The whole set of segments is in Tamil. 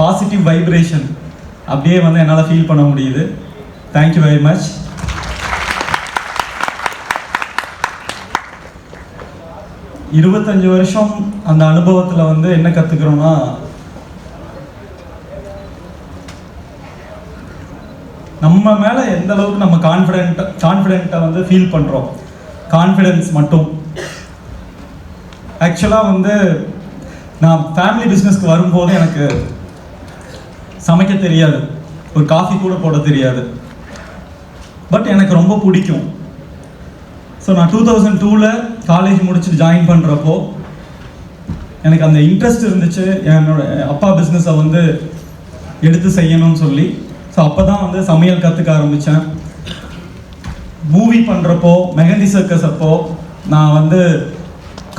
பாசிட்டிவ் வைப்ரேஷன் அப்படியே வந்து என்னால் ஃபீல் பண்ண முடியுது. தேங்க்யூ வெரி மச் இருபத்தஞ்சு வருஷம் அந்த அனுபவத்தில் வந்து என்ன கற்றுக்கிறோம்னா நம்ம மேலே எந்த அளவுக்கு நம்ம கான்ஃபிடென்ட் கான்ஃபிடென்ட்டை வந்து ஃபீல் பண்ணுறோம் கான்ஃபிடென்ஸ் மட்டும். ஆக்சுவலாக வந்து நான் ஃபேமிலி பிஸ்னஸ்க்கு வரும்போது எனக்கு சமைக்க தெரியாது. ஒரு காஃபி கூட போட தெரியாது. பட் எனக்கு ரொம்ப பிடிக்கும். ஸோ நான் டூ தௌசண்ட் டூவில் காலேஜ் முடிச்சுட்டு ஜாயின் பண்ணுறப்போ எனக்கு அந்த இன்ட்ரெஸ்ட் இருந்துச்சு. என்னோட அப்பா பிஸ்னஸை வந்து எடுத்து செய்யணும்னு சொல்லி. ஸோ அப்போ தான் வந்து சமையல் கற்றுக்க ஆரம்பித்தேன் மூவி பண்ணுறப்போ மெஹந்தி சர்க்கஸ் அப்போ நான் வந்து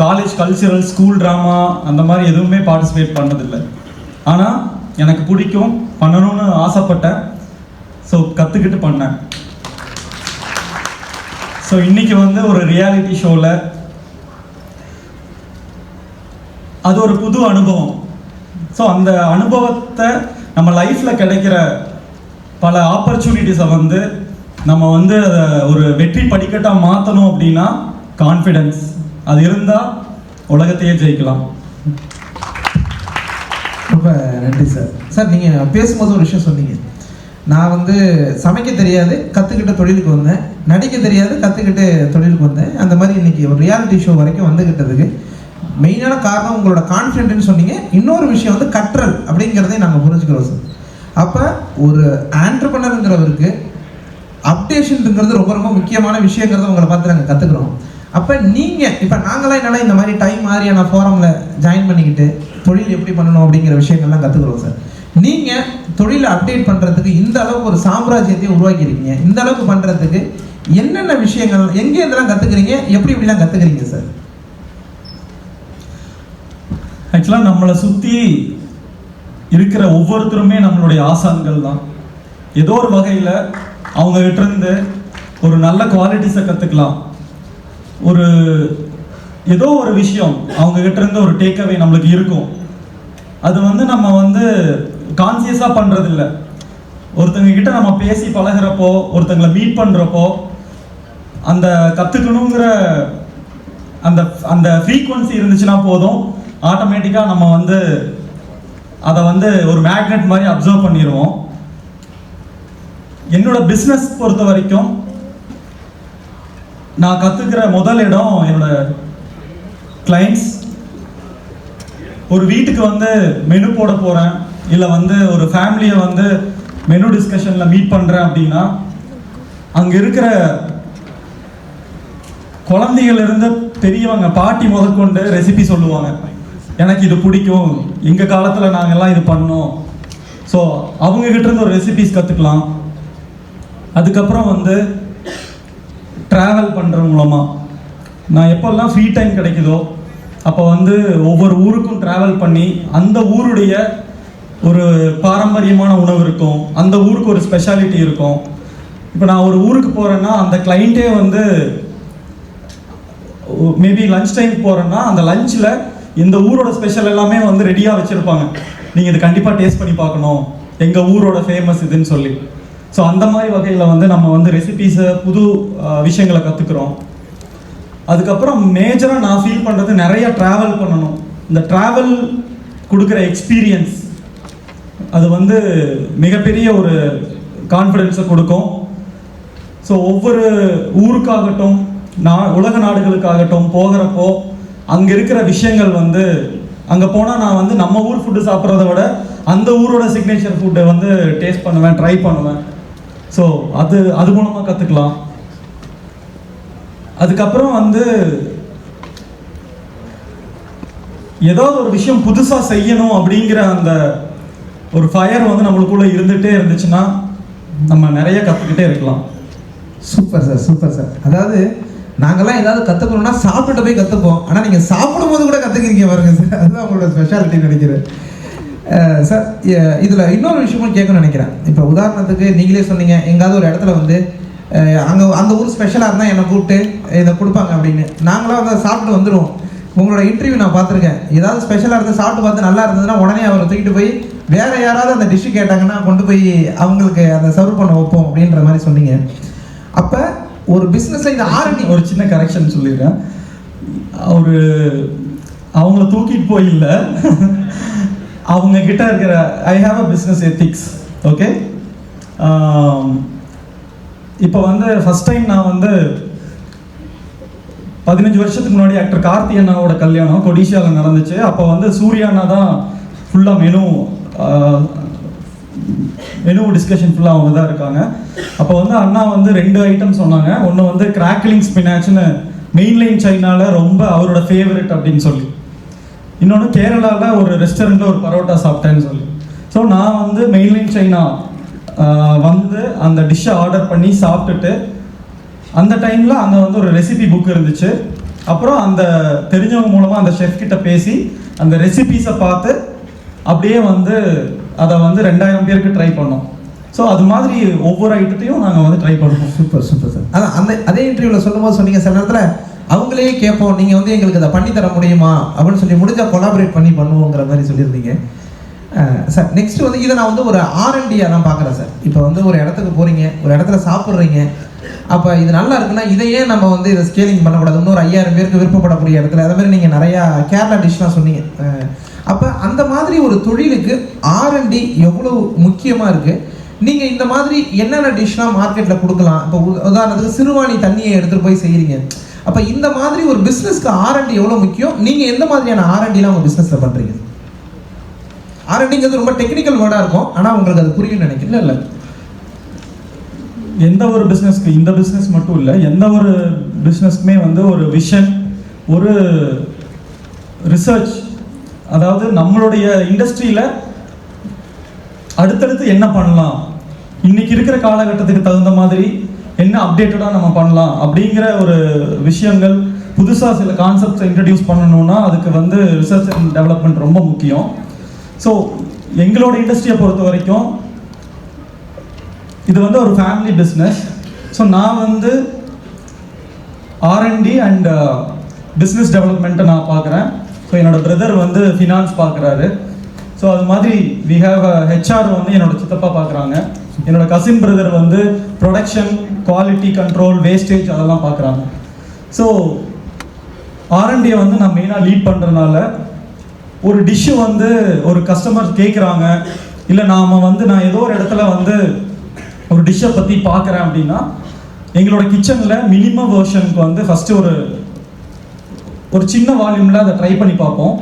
காலேஜ் கல்ச்சுரல் ஸ்கூல் ட்ராமா அந்த மாதிரி எதுவுமே பார்ட்டிசிபேட் பண்ணதில்லை. ஆனால் எனக்கு பிடிக்கும். பண்ணணும்னு ஆசைப்பட்டேன். ஸோ கற்றுக்கிட்டு பண்ணேன். ஸோ இன்னைக்கு வந்து ஒரு ரியாலிட்டி ஷோவில் அது ஒரு புது அனுபவம். ஸோ அந்த அனுபவத்தை நம்ம லைஃப்பில் கிடைக்கிற பல ஆப்பர்ச்சுனிட்டிஸை வந்து நம்ம வந்து அதை ஒரு வெற்றி படிக்கட்டாக மாற்றணும் அப்படின்னா கான்ஃபிடென்ஸ் அது இருந்தால் உலகத்தையே ஜெயிக்கலாம். ரொம்ப நன்றி சார் சார் நீங்கள் பேசும்போது ஒரு விஷயம் சொன்னீங்க. நான் வந்து சமைக்க தெரியாது கற்றுக்கிட்ட தொழிலுக்கு வந்தேன். நடிக்க தெரியாது கற்றுக்கிட்டு தொழிலுக்கு வந்தேன். அந்த மாதிரி இன்றைக்கி ஒரு ரியாலிட்டி ஷோ வரைக்கும் வந்துக்கிட்டதுக்கு மெயினான காரணம் உங்களோட கான்ஃபிடென்ட்னு சொன்னீங்க. இன்னொரு விஷயம் வந்து கற்றல் அப்படிங்கிறதையும் நாங்கள் புரிஞ்சுக்கிறோம் சார் அப்போ ஒரு ஆண்டர்பனருங்கிறவருக்கு அப்டேஷன்ங்கிறது ரொம்ப ரொம்ப முக்கியமான விஷயங்கிறத உங்களை பார்த்து நாங்கள் கற்றுக்குறோம் அப்போ நீங்கள் இப்போ நாங்களாம் என்னால் இந்த மாதிரி டைம் மாதிரியான ஃபோரமில் ஜாயின் பண்ணிக்கிட்டு தொழில் எப்படி பண்ணணும் அப்படிங்கிற விஷயங்கள்லாம் கற்றுக்குறோம் சார் நீங்கள் தொழிலை அப்டேட் பண்ணுறதுக்கு இந்த அளவுக்கு ஒரு சாம்ராஜ்யத்தையும் உருவாக்கியிருக்கீங்க. இந்த அளவுக்கு பண்ணுறதுக்கு என்னென்ன விஷயங்கள் எங்கே இதெல்லாம் கற்றுக்குறீங்க எப்படி இப்படிலாம் கற்றுக்குறீங்க சார் ஆக்சுவலாக நம்மளை சுற்றி இருக்கிற ஒவ்வொருத்தருமே நம்மளுடைய ஆசான்கள் தான். ஏதோ ஒரு வகையில் அவங்ககிட்ட இருந்து ஒரு நல்ல குவாலிட்டிஸை கற்றுக்கலாம் ஒரு ஏதோ ஒரு விஷயம் அவங்க கிட்ட இருந்து ஒரு டேக்அவே நம்மளுக்கு இருக்கும். அது வந்து நம்ம வந்து கான்சியஸாக பண்ணுறதில்ல ஒருத்தங்க கிட்ட நம்ம பேசி பழகுறப்போ ஒருத்தங்களை மீட் பண்ணுறப்போ அந்த கற்றுக்கணுங்கிற அந்த அந்த ஃப்ரீக்குவன்சி இருந்துச்சுன்னா போதும். ஆட்டோமேட்டிக்காக நம்ம வந்து அதை வந்து ஒரு மேக்னெட் மாதிரி அப்சர்வ் பண்ணிடுவோம். என்னோட பிஸ்னஸ் பொறுத்த வரைக்கும் நான் கற்றுக்கிற முதல் இடம் என்னோட கிளைண்ட்ஸ் ஒரு வீட்டுக்கு வந்து மெனு போட போகிறேன் இல்லை வந்து ஒரு ஃபேமிலியை வந்து மெனு டிஸ்கஷனில் மீட் பண்ணுறேன் அப்படின்னா அங்கே இருக்கிற குழந்தைகள் இருந்து பெரியவங்க பாட்டி முதற்கொண்டு ரெசிபி சொல்லுவாங்க. எனக்கு இது பிடிக்கும் எங்கள் காலத்தில் நாங்கள்லாம் இது பண்ணோம். ஸோ அவங்கக்கிட்டேருந்து ஒரு ரெசிபிஸ் கற்றுக்கலாம் அதுக்கப்புறம் வந்து ட்ராவல் பண்ணுற மூலமாக நான் எப்போல்லாம் ஃப்ரீ டைம் கிடைக்குதோ அப்போ வந்து ஒவ்வொரு ஊருக்கும் ட்ராவல் பண்ணி அந்த ஊருடைய ஒரு பாரம்பரியமான உணவு இருக்கும். அந்த ஊருக்கு ஒரு ஸ்பெஷாலிட்டி இருக்கும். இப்போ நான் ஒரு ஊருக்கு போகிறேன்னா அந்த கிளைண்ட்டே வந்து மேபி லஞ்ச் டைம் போகிறேன்னா அந்த லஞ்சில் இந்த ஊரோட ஸ்பெஷல் எல்லாமே வந்து ரெடியாக வச்சுருப்பாங்க. நீங்கள் இது கண்டிப்பாக டேஸ்ட் பண்ணி பார்க்கணும். எங்கள் ஊரோட ஃபேமஸ் இதுன்னு சொல்லி. ஸோ அந்த மாதிரி வகையில் வந்து நம்ம வந்து ரெசிபீஸை புது விஷயங்களை கற்றுக்குறோம் அதுக்கப்புறம் மேஜராக நான் ஃபீல் பண்ணுறது நிறைய ட்ராவல் பண்ணணும். இந்த ட்ராவல் கொடுக்குற எக்ஸ்பீரியன்ஸ் அது வந்து மிகப்பெரிய ஒரு கான்ஃபிடென்ஸை கொடுக்கும். ஸோ ஒவ்வொரு ஊருக்காகட்டும் நா உலக நாடுகளுக்காகட்டும் போகிறப்போ அங்கே இருக்கிற விஷயங்கள் வந்து அங்கே போனால் நான் வந்து நம்ம ஊர் ஃபுட்டு சாப்பிட்றத விட அந்த ஊரோட சிக்னேச்சர் ஃபுட்டை வந்து டேஸ்ட் பண்ணுவேன் ட்ரை பண்ணுவேன். ஸோ அது அது மூலமாக கற்றுக்கலாம் அதுக்கப்புறம் வந்து ஏதாவது ஒரு விஷயம் புதுசாக செய்யணும் அப்படிங்கிற அந்த ஒரு ஃபயர் வந்து நம்மளுக்குள்ளே இருந்துகிட்டே இருந்துச்சுன்னா நம்ம நிறைய கற்றுக்கிட்டே இருக்கலாம். Super sir super sir. அதாவது நாங்கள்லாம் ஏதாவது கற்றுக்கணும்னா சாப்பிட்டு போய் கற்றுப்போம் ஆனால் நீங்கள் சாப்பிடும்போது கூட கற்றுக்கிறீங்க பாருங்க சார். அதுதான் உங்களோட ஸ்பெஷாலிட்டி நினைக்கிறேன். சார் இதில் இன்னொரு விஷயமும் கேட்கணும்னு நினைக்கிறேன். இப்போ உதாரணத்துக்கு நீங்களே சொன்னீங்க எங்காவது ஒரு இடத்துல வந்து அங்கே அந்த ஊர் ஸ்பெஷலாக இருந்தால் என்னை கூப்பிட்டு இதை கொடுப்பாங்க அப்படின்னு. நாங்களாம் அதை சாப்பிட்டு வந்துடுவோம் உங்களோட இன்டர்வியூ நான் பார்த்துருக்கேன். ஏதாவது ஸ்பெஷலாக இருந்து சாப்பிட்டு பார்த்து நல்லா இருந்ததுன்னா உடனே அவரை தூக்கிட்டு போய் வேறு யாராவது அந்த டிஷ்ஷு கேட்டாங்கன்னா கொண்டு போய் அவங்களுக்கு அதை சர்வ் பண்ண வைப்போம் அப்படின்ற மாதிரி சொன்னீங்க. அப்போ ஒரு பிஸ்னஸில் இந்த ஆர்டி ஒரு சின்ன கரெக்ஷன் சொல்லிடுறேன். ஒரு அவங்கள தூக்கிட்டு போய் இல்லை. அவங்க கிட்ட இருக்கிற I have a business ethics okay இப்போ வந்து ஃபஸ்ட் டைம் நான் வந்து பதினஞ்சு வருஷத்துக்கு முன்னாடி ஆக்டர் கார்த்தி அண்ணாவோட கல்யாணம் கொடிஷியாவில் நடந்துச்சு. அப்போ வந்து சூர்யா அண்ணா தான் ஃபுல்லாக மெனு மெனு டிஸ்கஷன் ஃபுல்லாக அவங்க தான் இருக்காங்க. அப்போ வந்து அண்ணா வந்து ரெண்டு ஐட்டம் சொன்னாங்க. ஒன்று வந்து கிராக்லிங் ஸ்பினாச்சுன்னு மெயின்லைன் சைனால ரொம்ப அவரோட ஃபேவரட் அப்படின்னு சொல்லி. இன்னொன்று கேரளாவில் ஒரு ரெஸ்டாரண்ட்டில் ஒரு பரோட்டா சாப்பிட்டேன்னு சொல்லி. ஸோ நான் வந்து மெயின்லைன் சைனா வந்து அந்த டிஷ்ஷை ஆர்டர் பண்ணி சாப்பிட்டுட்டு அந்த டைமில் அங்கே வந்து ஒரு ரெசிபி புக் இருந்துச்சு. அப்புறம் அந்த தெரிஞ்சவங்க மூலமாக அந்த ஷெஃப் கிட்ட பேசி அந்த ரெசிபீஸை பார்த்து அப்படியே வந்து அதை வந்து ரெண்டாயிரம் பேருக்கு ட்ரை பண்ணோம். ஸோ அது மாதிரி ஒவ்வொரு ஐட்டத்தையும் நாங்கள் வந்து ட்ரை பண்ணுவோம். Super super sir. அதான் அந்த அதே இன்டர்வியூவில் சொல்லும்போது சொன்னீங்க சில நேரத்தில் அவங்களே கேட்போம் நீங்கள் வந்து எங்களுக்கு அதை பண்ணி தர முடியுமா? அப்படின்னு சொல்லி முடிஞ்சால் கொலாபரேட் பண்ணி பண்ணுவோங்கிற மாதிரி சொல்லியிருந்தீங்க. சார் நெக்ஸ்ட் வந்து இதை நான் வந்து ஒரு ஆர்என்டியாக தான் பார்க்குறேன் சார் இப்போ வந்து ஒரு இடத்துக்கு போகிறீங்க ஒரு இடத்துல சாப்பிட்றீங்க. அப்போ இது நல்லா இருக்குன்னா இதையே நம்ம வந்து இதை ஸ்கேலிங் பண்ணக்கூடாது. இன்னொரு ஐயாயிரம் பேருக்கு விருப்பப்படக்கூடிய இடத்துல. அதே மாதிரி நீங்கள் நிறையா கேரளா டிஷ்லாம் சொன்னீங்க. அப்போ அந்த மாதிரி ஒரு தொழிலுக்கு ஆர்என்டி எவ்வளோ முக்கியமாக இருக்குது நீங்கள் இந்த மாதிரி என்னென்ன டிஷ்லாம் மார்க்கெட்டில் கொடுக்கலாம்? இப்போ உ- உதாரணத்துக்கு சிறுவாணி தண்ணியை எடுத்துகிட்டு போய் செய்கிறீங்க அப்போ இந்த மாதிரி ஒரு பிஸ்னஸ்க்கு ஆர்என்டி எவ்வளோ முக்கியம்? நீங்கள் எந்த மாதிரியான ஆர்என்டிலாம் உங்கள் பிஸ்னஸில் பண்ணுறீங்க ஆர்என்டிங்கிறது ரொம்ப டெக்னிக்கல் வேர்டாக இருக்கும் ஆனால் உங்களுக்கு அது புரியும் நினைக்கிறேன். இல்லை இல்லை. எந்த ஒரு பிஸ்னஸ்க்கு இந்த பிஸ்னஸ் மட்டும் இல்லை எந்த ஒரு பிஸ்னஸ்க்குமே வந்து ஒரு விஷன் ஒரு ரிசர்ச் அதாவது நம்மளுடைய இண்டஸ்ட்ரியில் அடுத்தடுத்து என்ன பண்ணலாம்? இன்னைக்கு இருக்கிற காலகட்டத்துக்கு தகுந்த மாதிரி என்ன அப்டேட்டடாக நம்ம பண்ணலாம் அப்படிங்கிற ஒரு விஷயங்கள் புதுசாக சில கான்செப்ட்ஸை இன்ட்ரடியூஸ் பண்ணணும்னா அதுக்கு வந்து ரிசர்ச் அண்ட் டெவலப்மெண்ட் ரொம்ப முக்கியம். ஸோ எங்களோட இண்டஸ்ட்ரியை பொறுத்த வரைக்கும் இது வந்து ஒரு ஃபேமிலி பிஸ்னஸ் ஸோ நான் வந்து ஆர்என்டி அண்ட் பிஸ்னஸ் டெவலப்மெண்ட்டை நான் பார்க்குறேன். ஸோ என்னோடய பிரதர் வந்து ஃபினான்ஸ் பார்க்குறாரு. ஸோ அது மாதிரி வி ஹேவ் ஹெச்ஆர் வந்து என்னோட சித்தப்பா பார்க்குறாங்க. என்னோட கசின் பிரதர் வந்து ப்ரொடக்ஷன் குவாலிட்டி கண்ட்ரோல் வேஸ்டேஜ் அதெல்லாம் பார்க்குறாங்க. ஸோ ஆர்என்டியை வந்து நான் மெயினாக லீட் பண்ணுறதுனால ஒரு டிஷ்ஷு வந்து ஒரு கஸ்டமர் கேட்குறாங்க இல்லை நாம் வந்து நான் ஏதோ ஒரு இடத்துல வந்து ஒரு டிஷ்ஷை பற்றி பார்க்குறேன் அப்படின்னா எங்களோட கிச்சனில் மினிமம் வேர்ஷனுக்கு வந்து ஃபஸ்ட்டு ஒரு ஒரு சின்ன வால்யூமில் அதை ட்ரை பண்ணி பார்ப்போம்.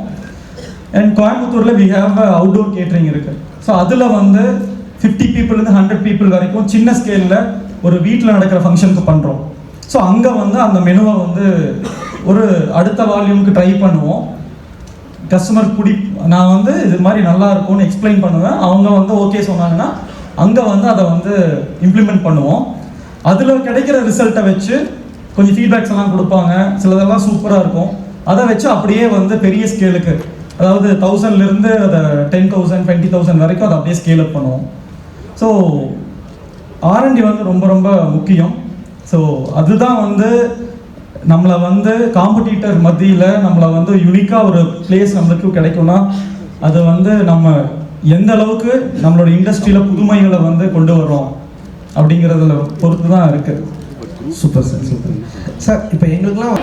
அண்ட் கோயம்புத்தூரில் வி ஹேவ் அவுட்டோர் கேட்ரிங் இருக்குது ஸோ அதில் வந்து ஃபிஃப்டி பீப்புள்லேருந்து ஹண்ட்ரட் பீப்புள் வரைக்கும் சின்ன ஸ்கேலில் ஒரு வீட்டில் நடக்கிற ஃபங்க்ஷனுக்கு பண்ணுறோம் ஸோ அங்கே வந்து அந்த மெனுவை வந்து ஒரு அடுத்த வால்யூமுக்கு ட்ரை பண்ணுவோம். கஸ்டமர் பிடி நான் வந்து இது மாதிரி நல்லா இருக்கும்னு எக்ஸ்பிளைன் பண்ணுவேன். அவங்க வந்து ஓகே சொன்னாங்கன்னா அங்கே வந்து அதை வந்து இம்ப்ளிமெண்ட் பண்ணுவோம். அதில் கிடைக்கிற ரிசல்ட்டை வச்சு கொஞ்சம் ஃபீட்பேக்ஸ் எல்லாம் கொடுப்பாங்க. சிலதெல்லாம் சூப்பராக இருக்கும். அதை வச்சு அப்படியே வந்து பெரிய ஸ்கேலுக்கு அதாவது தௌசண்ட்லேருந்து அதை டென் தௌசண்ட் டுவெண்ட்டி தௌசண்ட் வரைக்கும் அதை அப்படியே ஸ்கேல் அப் பண்ணுவோம். ஸோ ஆர்என்டி வந்து ரொம்ப ரொம்ப முக்கியம். ஸோ அதுதான் வந்து நம்மளை வந்து காம்படிட்டர் மத்தியில் நம்மளை வந்து யூனிக்காக ஒரு பிளேஸ் நம்மளுக்கு கிடைக்கும்னா அது வந்து நம்ம எந்த அளவுக்கு நம்மளோட இண்டஸ்ட்ரியில் புதுமைகளை வந்து கொண்டு வரோம் அப்படிங்கிறதுல பொறுத்து தான் இருக்குது சூப்பர் சார் சூப்பர் சார் இப்போ எங்களுக்குலாம்